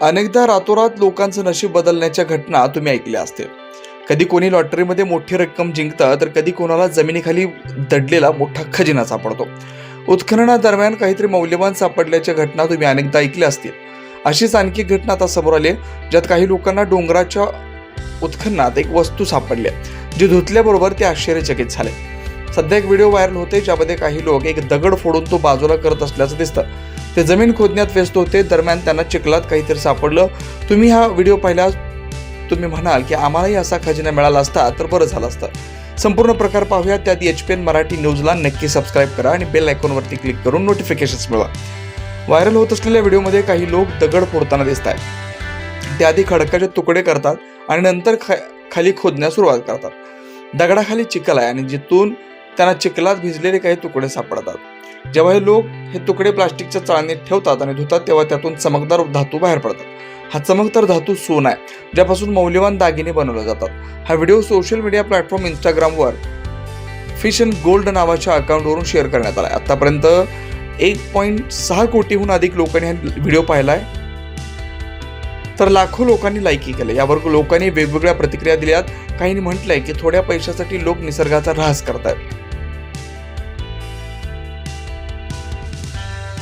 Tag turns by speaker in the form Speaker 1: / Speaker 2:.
Speaker 1: अनेकदा रातोरात लोकांचं नशीब बदलण्याच्या घटना तुम्ही ऐकल्या असतील. कधी कोणी लॉटरीमध्ये मोठी रक्कम जिंकतं तर कधी कोणाला जमिनीखाली दडलेला मोठा खजिना सापडतो. उत्खननादरम्यान काहीतरी मौल्यवान सापडल्याच्या घटना तुम्ही अनेकदा ऐकल्या असतील. अशीच आणखी एक घटना आता समोर आली आहे, ज्यात काही लोकांना डोंगराच्या उत्खननात एक वस्तू सापडली आहे, जी धुतल्याबरोबर ते आश्चर्यचकित झाले. सध्या एक व्हिडिओ व्हायरल होते ज्यामध्ये काही लोक एक दगड फोडून तो बाजूला करत असल्याचं दिसतं. ते जमीन खोदण्यात व्यस्त होते. दरम्यान त्यांना चिखलात काहीतरी सापडलं. तुम्ही हा व्हिडिओ पाहिल्यास तुम्ही म्हणाल की आम्हालाही असा खजिना मिळाला असता तर बरं झालं असतं. संपूर्ण प्रकार पाहूया त्यात एच पी एन मराठी न्यूजला नक्की सबस्क्राईब करा आणि बेल आयकॉनवरती क्लिक करून नोटिफिकेशन्स मिळवा. व्हायरल होत असलेल्या व्हिडिओमध्ये काही लोक दगड फोडताना दिसत आहेत ते आधी खडकाचे तुकडे करतात आणि नंतर ख खाली खोदण्यास सुरुवात करतात. दगडाखाली चिखल आहे आणि जिथून त्यांना चिखलात भिजलेले काही तुकडे सापडतात. जेव्हा हे लोक हे तुकडे प्लास्टिकच्या चाळणीत ठेवतात आणि धुतात तेव्हा त्यातून चमकदार धातू बाहेर पडतात. हा चमकदार धातू सोन आहे ज्यापासून मौल्यवान दागिने बनवले जातात. हा व्हिडिओ सोशल मीडिया प्लॅटफॉर्म इंस्टाग्रामवर फिश अँड गोल्ड नावाच्या अकाउंटवरून शेअर करण्यात आला आतापर्यंत एक पॉईंट सहा कोटीहून अधिक लोकांनी हा व्हिडिओ पाहिला आहे तर लाखो लोकांनी लाईकही केलं. यावर लोकांनी वेगवेगळ्या प्रतिक्रिया दिल्यात. काहींनी म्हटलंय की थोड्या पैशासाठी लोक निसर्गाचा ऱ्हास करतात